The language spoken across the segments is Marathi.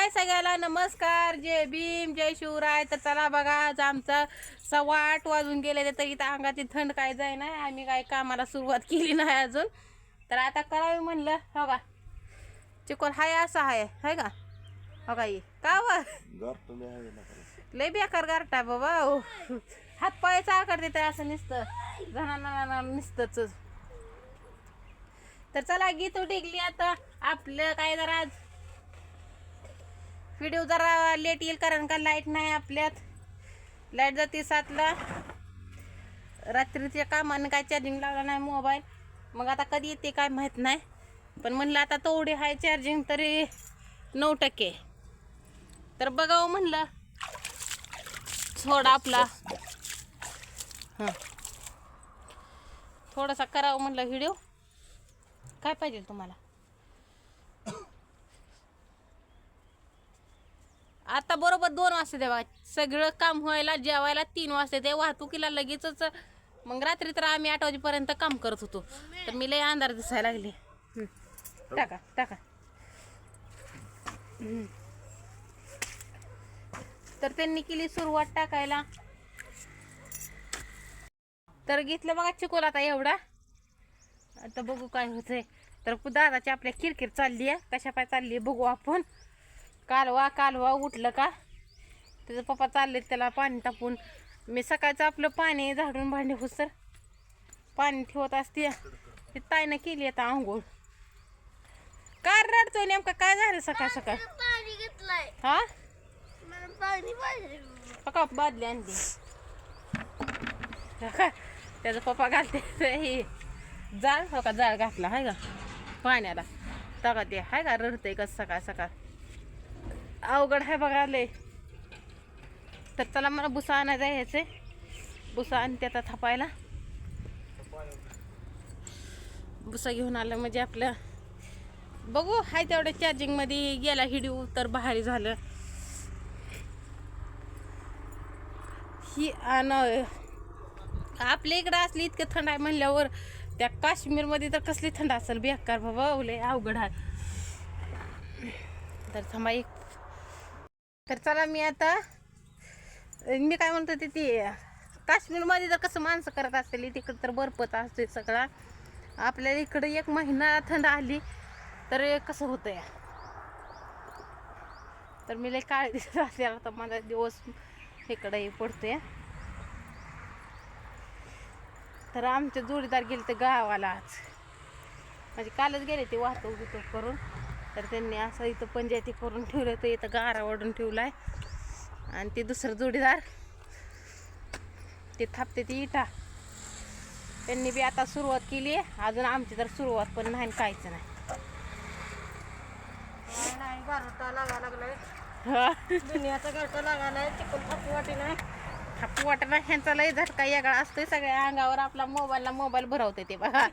हाय सगळ्याला. नमस्कार. जय भीम जय शिवराय. तर चला बघा आज आमचा सव्वा आठ वाजून गेले तर इथं अंगाची थंड काय जाय नाही. आम्ही काय कामाला सुरुवात केली नाही अजून. तर आता करावी म्हणलं. हो का? चिकोल हाय असं आहे हाय का? हो का ये? का व? लय बेकार गारटा बाबा. हात पाय चाकर देते असं नुसतं. जणांना नुसतंच. तर चला गीत टिकली आता. आपलं काय जरा आज व्हिडिओ जरा लेट येईल कारण का लाइट नाही आपल्यात. लाइट जाते सातला. रात्रीच्या कामानं काय चार्जिंग लावला नाही मोबाईल मग आता कधी येते काय माहीत नाही. पण म्हणलं आता तेवढी हाय चार्जिंग तरी नऊ टक्के. तर बघावं म्हणलं. थोडा आपला. हां. थोडासा करावं म्हणलं व्हिडिओ काय पाहिजे तुम्हाला? आता बरोबर दोन वाजता देवा. सगळं काम व्हायला जेवायला तीन वाजता ते वाहतुकीला लगेचच मग रात्री तर आम्ही आठ वाजेपर्यंत काम करत होतो. तर मी लय अंधार दिसायला लागली. टाका टाका. तर त्यांनी केली सुरुवात टाकायला. तर घेतलं बघा चिकोल आता एवढा. आता बघू काय होतंय. तर दादाची आपल्या किरकिर चालली आहे कशा पाय चालली बघू आपण. कालवा कालवा उठलं का? त्याचं पप्पा चालले त्याला पाणी टाकून मी सकाळचं आपलं पाणी झाडून भांडी हुसर पाणी ठेवत असते. ती ताईनं केली आता आंघोळ. काय रडतोय नेमका काय झालं सकाळ सकाळ? हा? पका बादली आणली. त्याचा पप्पा घालते. हे जाळ हो का जाळ घातला हाय का? पाण्याला. तका ते हाय का? रडतंय का सकाळ सकाळ? अवघड आहे बघा लय. तर चला मला भुसा आणायला ह्याचे. भुसा आणते आता थापायला. भुसा घेऊन आलं म्हणजे आपलं. बघू हाय तेवढ्या चार्जिंगमध्ये गेला हिडिओ तर भारी झालं. ही आणि आपल्या इकडं असली इतकं थंड आहे म्हणल्यावर त्या काश्मीरमध्ये तर कसली थंड असेल बेकार बाबा ओले अवघड आहे. तर थांबा एक तर चला मी आता मी काय म्हणतो ते ती काश्मीरमध्ये जर कसं माणसं करत असतील तिकडं तर बर्फच असते सगळा. आपल्याला इकडं एक महिना थंड आली तर कसं होतं या तर मी लय काळजी दिसत असेल आता मला दिवस इकडंही पडतोय. तर आमचे जोडीदार गेले ते गावाला आज म्हणजे कालच गेले ते वाहतूक करून. तर त्यांनी असं इथं पंचायती करून ठेवलं तर इथं गारा ओढून ठेवलाय. आणि ते दुसरं जोडीदार ते थापते ती इटा. त्यांनी बी आता सुरुवात केली आहे. अजून आमची तर सुरुवात पण नाही आणि काहीच नाही. हा. थापी वाटी नाही. ह्यांचा लय झटका वेगळा असतोय. सगळ्या अंगावर आपला मोबाईलला मोबाईल भरवते ते बघा.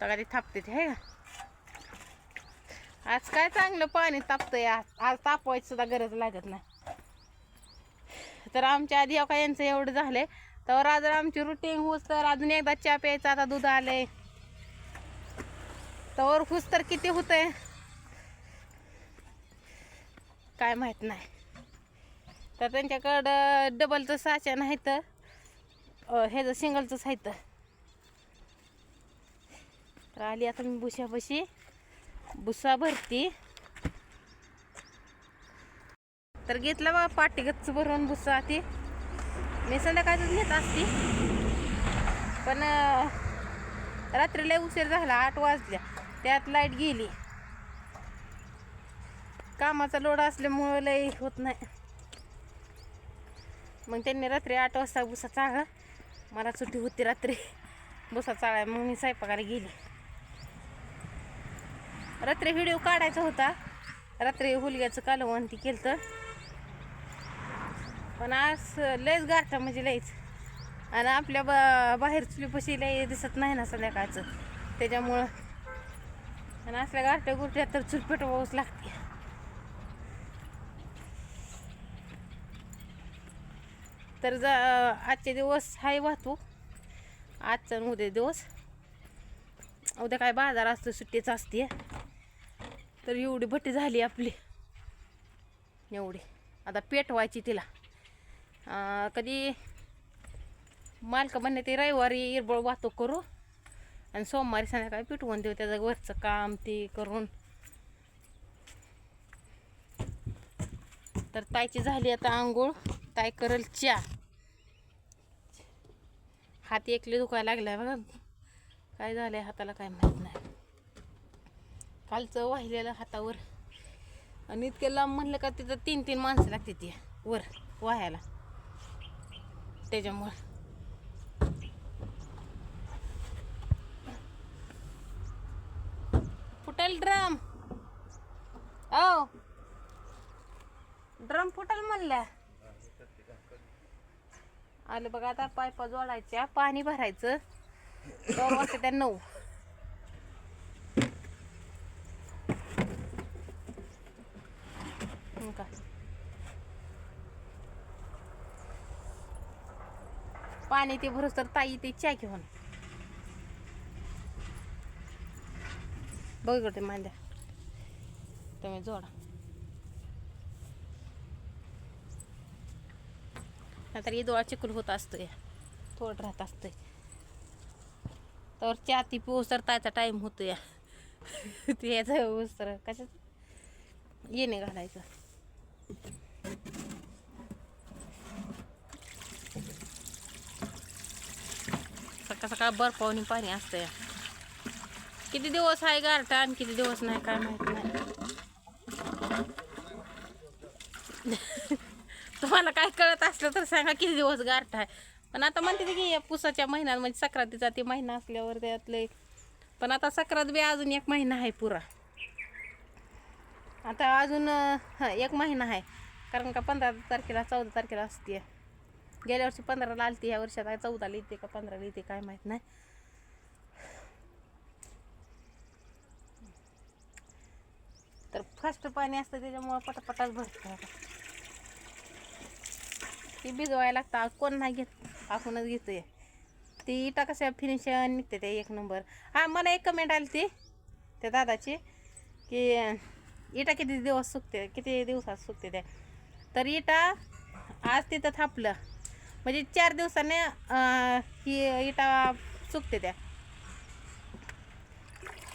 बघा ते थापते ते आहे का? आज काय चांगलं पाणी तापतंय? आज आज तापवायची सुद्धा गरज लागत नाही. तर आमच्या आधी अका यांचं एवढं झालंय. तर आज आमची रुटीन होस तर अजून एकदा चहा प्यायचा आता दूध आलंय. तर हुस तर किती होतंय? काय माहीत नाही. तर त्यांच्याकडं डबलचं साच्या नाही तर ह्याचं सिंगलचंच आहे तर. आली आता मी बुशापाशी भुसा भरती. तर घेतला बघा पाटीगच्च भरून भुसा ती. मी संध्याकाळच घेत असती. पण रात्रीला रात्री उशीर झाला आठ वाजल्या. त्यात लाइट गेली. कामाचा लोड असल्यामुळं लई होत नाही. मग त्यांनी रात्री आठ वाजता भुसा चाळला मला सुट्टी होती रात्री. भुसा चाळा मग मी स्वयंपाकाला गेली. रात्री व्हिडिओ काढायचा होता. रात्री हुलग्याचं कालवण ती केलं तर पण आज लयच गारठा म्हणजे लयच. आणि आपल्या बा बाहेर चुलीपाशी लय दिसत नाही ना संध्याकाळचं. त्याच्यामुळं. आणि असल्या गारठ्या गुरट्या तर चूल पेटवावंच लागते. तर जा आजचे दिवस हाय वाहतूक. आजचा उद्या दिवस. उद्या काय बाजार असतो सुट्टीच असते तर एवढी भट्टी झाली आपली. एवढी. आता पेटवायची तिला. कधी मालक म्हणणे ते रविवारी इरबळ वाहतूक करू आणि सोमवारी संध्याकाळी पिटवून देऊ त्याचं वरचं काम ते करून. तर ताईची झाली आता आंघोळ. ताई करल चहा. हात एकले दुखायला लागलाय बघा. काय झालंय हाताला काय माहीत नाही. कालचं वाहिलेलं हातावर. आणि इतक्या लांब म्हणलं का तिथं तीन तीन माणसं लागते ती वर वाहायला. त्याच्यामुळं. फुटल ड्रम. ओ ड्रम फुटल म्हणल्या. आलं बघा आता पायपा जोडायच्या पाणी भरायचं. दोन वाजता त्या नऊ हं का पाणी ते भरूस तर ताई ते च्या घेऊन. बघ ते मांद्या तुम्ही जोडा. नाहीतर डोळा चिकूल होत असतोय. थोडं राहत असतोय. तर च्या ती पोसर तर तायचा टाईम होतो या ते याचा ऊस तर कशाच? येणे घालायचं. सकाळ सकाळ बर्फावणी पाणी असतं या किती दिवस आहे गारठा आणि किती दिवस नाही काय माहीत नाही. तुम्हाला काय कळत असलं तर सांगा किती दिवस गारठा आहे. पण आता म्हणते की या पुसाच्या महिन्यात म्हणजे सक्रातीचा ते महिना असल्यावर त्यातले. पण आता सक्रात बी अजून एक महिना आहे पुरा. आता अजून अं, एक महिना आहे. कारण का पंधरा तारखेला चौदा तारखेला असते गेल्या वर्षी पंधराला आलती ह्या वर्षात आहे चौदाला येते का पंधराला येते काय माहीत नाही. तर फास्ट पाणी असतं त्याच्यामुळं पटापटाच भरतं ती भिजवायला लागतं कोण नाही घेत आपणच घेतोय. ती इटा कशा फिनिशिंग निघते त्या एक नंबर हा मला एक कमेंट आली ती त्या दादाची की इटा किती दिवस सुकते किती दिवसात सुकते त्या. तर इटा आज तिथं थापलं. म्हणजे चार दिवसाने ही इटा सुकते त्या.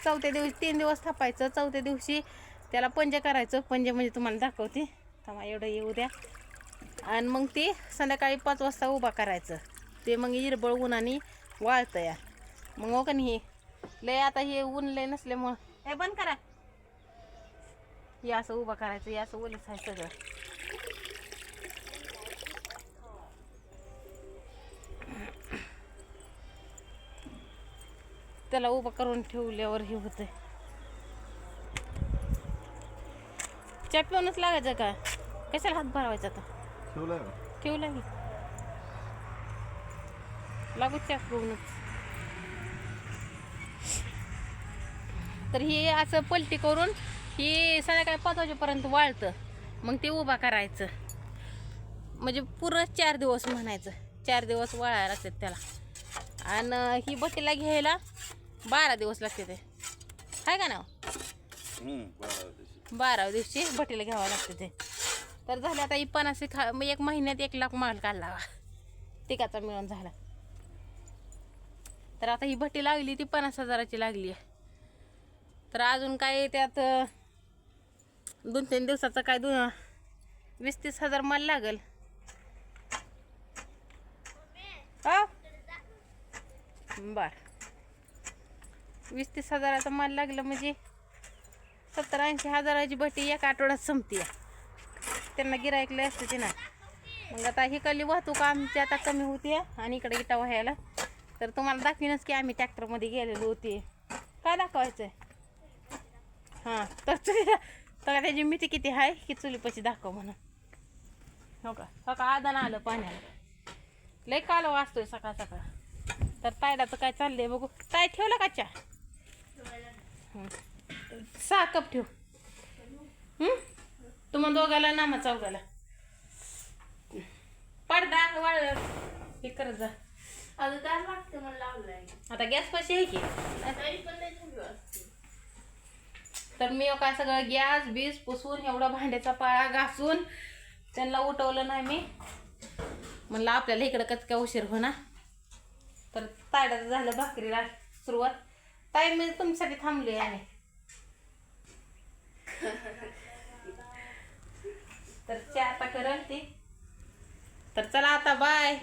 चौथ्या दिवशी तीन दिवस थापायचं चौथ्या दिवशी त्याला पंजे करायचं. पंजे म्हणजे तुम्हाला दाखवते. थांबा एवढं येऊ द्या. आणि मग ते संध्याकाळी पाच वाजता उभा करायचं. ते मग इरबळ उन्हाने वाळतं या. मग हो का नाही? हे लय आता हे ऊन लय नसल्यामुळं. हे बंद करा. हे असं उभं करायचं हे असं आहे सगळं. त्याला उभं करून ठेवल्यावर हे होतंय. चट पिऊनच लागायचं का? कशाला हात भरवायचा आता? ठेवला की? लागू चॅक बघूनच तर हे असं पलटी करून हे संध्याकाळी पाच वाजेपर्यंत वाळतं. मग ते उभा करायचं. म्हणजे पुरं चार दिवस म्हणायचं. चार दिवस वाळायला लागतात त्याला. आणि ही बटीला घ्यायला बारा दिवस लागते ते. आहे का ना बारा दिवशी बटीला घ्यावं लागते ते. तर झाले आता ही पन्नास खा मग एक महिन्यात एक लाख माल काढला तिघाचा मिळून झाला. तर आता ही भट्टी लागली ती पन्नास हजाराची लागली. आहे तर अजून काय त्यात दोन तीन दिवसाचा काय दोन वीस तीस हजार माल लागल. हा? बर. वीस तीस हजाराचा माल लागला म्हणजे सत्तर ऐंशी हजाराची भटी एका आठवड्यात संपते त्यांना गिरायकले असते ते ना मग आता ही कली वाहतूक आमची आता कमी होती आणि इकडे इटा व्हायला. तर तुम्हाला दाखवीनच की आम्ही ट्रॅक्टरमध्ये गेलेलो होते. काय दाखवायचं आहे हां तर चुली तर त्याची मिठी किती आहे की चुलीपाशी दाखव म्हणून हो का? हो का? आदान आलं पाण्याला. लय काल वाचतोय सकाळ सकाळ. तर तायडाचं काय चाललंय बघू. ताय ठेवलं का च्या सहा कप ठेव. हं? तुम्हाला दोघाला नामा चौघाला पडदा वाळ हे करत जा. अजून काय वाटतं मला लावलंय. आता गॅस पाशी आहे की? तरी पण लय थंडी वाजते. तर मी काय सगळं गॅस बीस पुसून एवढा भांड्याचा पाळा घासून त्यांना उठवलं नाही मी. म्हणलं आपल्याला इकडं कच काय उशीर होणार. तर ताड्याचं झालं भाकरीला सुरुवात. ताई मी तुमच्यासाठी थांबली आहे. तर चहा आता करल ती तर चला आता बाय